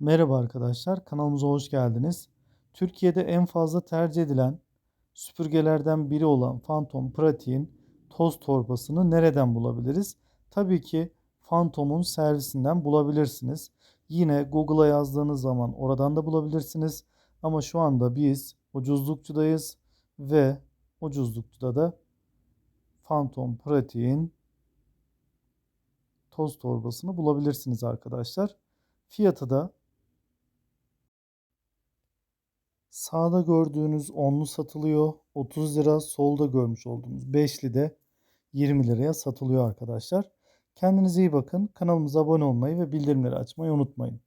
Merhaba arkadaşlar, kanalımıza hoş geldiniz. Türkiye'de en fazla tercih edilen süpürgelerden biri olan Phantom Pratik'in toz torbasını nereden bulabiliriz? Tabii ki Phantom'un servisinden bulabilirsiniz. Yine Google'a yazdığınız zaman oradan da bulabilirsiniz. Ama şu anda biz ucuzlukçudayız ve ucuzlukçuda da Phantom Pratik'in toz torbasını bulabilirsiniz arkadaşlar. Fiyatı da Sağda gördüğünüz onlu satılıyor. 30 lira. Solda görmüş olduğunuz beşli de 20 liraya satılıyor arkadaşlar. Kendinize iyi bakın. Kanalımıza abone olmayı ve bildirimleri açmayı unutmayın.